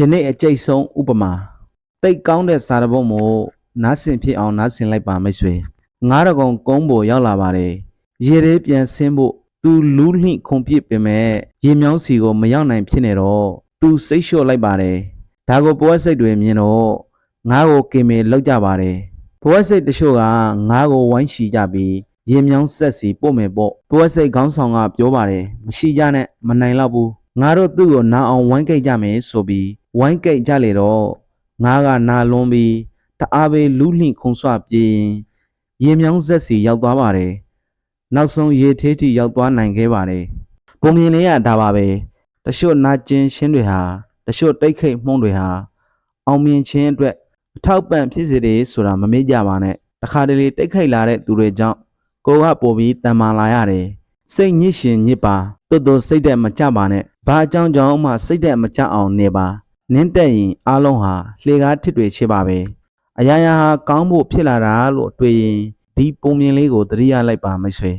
ယနေ့အကျိတ်ဆုံးဥပမာတိတ်ကောင်းတဲ့စာတပုတ်မို့နားဆင်ဖြစ်အောင်နားဆင်လိုက်ပါမိတ်ဆွေငားတကောင်ကုန်းပေါ်ရောက်လာပါတယ်ရေရဲပြန်ဆင်းဖို့သူလူးလှိခုန်ပစ်ပင်မဲ့ရေမြောင်းစီကိုမရောက်နိုင်ဖြစ်နေတော့သူစိတ်လျှော့လိုက်ပါတယ်ဒါကိုပွဲစိတ်တွေမြင်တော့ငားကိုကင်မေလောက်ကြပါတယ်ပွဲစိတ်တချို့ကငားကိုဝိုင်းချီကြပြီးရေမြောင်းဆက်စီပို့မယ်ပေါ့ပွဲစိတ်ခေါင်းဆောင်ကပြောပါတယ်မရှိကြနဲ့မနိုင်တော့ဘူးငါတို့သူ့ကိုနာအောင်ဝိုင်းကိတ်ကြမယ်ဆိုပြီး ဝိုင်းကိတ်ကြလေတော့ငါကနာလွန်ပြီးတအားပဲလူးလှိခုံဆွပြေးရင်ရေမြောင်းဆက်စီရောက်သွားပါတယ်နောက်ဆုံးရေသေးထိရောက်သွားနိုင်ခဲ့ပါတယ်ပုံမြင်လေးကဒါပါပဲတချို့နာကျင်ရှင်းတွေဟာတချို့တိတ်ခိတ်မှုန့်တွေဟာအောင်မြင်ခြင်းအတွက်အထောက်ပံ့ဖြစ်စေတယ်ဆိုတာမမေ့ကြပါနဲ့တခါတလေတိတ်ခိတ်လာတဲ့သူတွေကြောင့်ကိုယ်ကပို့ပြီးတန်မာလာရတယ်စိတ်ညစ်ရှင်ညစ်ပါတွတ်တွတ်စိတ်တက်မကြပါနဲ့ဘာအကြောင်းကြောင့်မှစိတ်တက်မကြအောင်နေပါ နင်းတက်ရင်အားလုံးဟာလှေကားထစ်တွေချစ်ပါပဲအရာရာဟာကောင်းဖို့ဖြစ်လာတာလို့တွေ့ရင်ဒီပုံမြင်လေးကိုသတိရလိုက်ပါမိတ်ဆွေ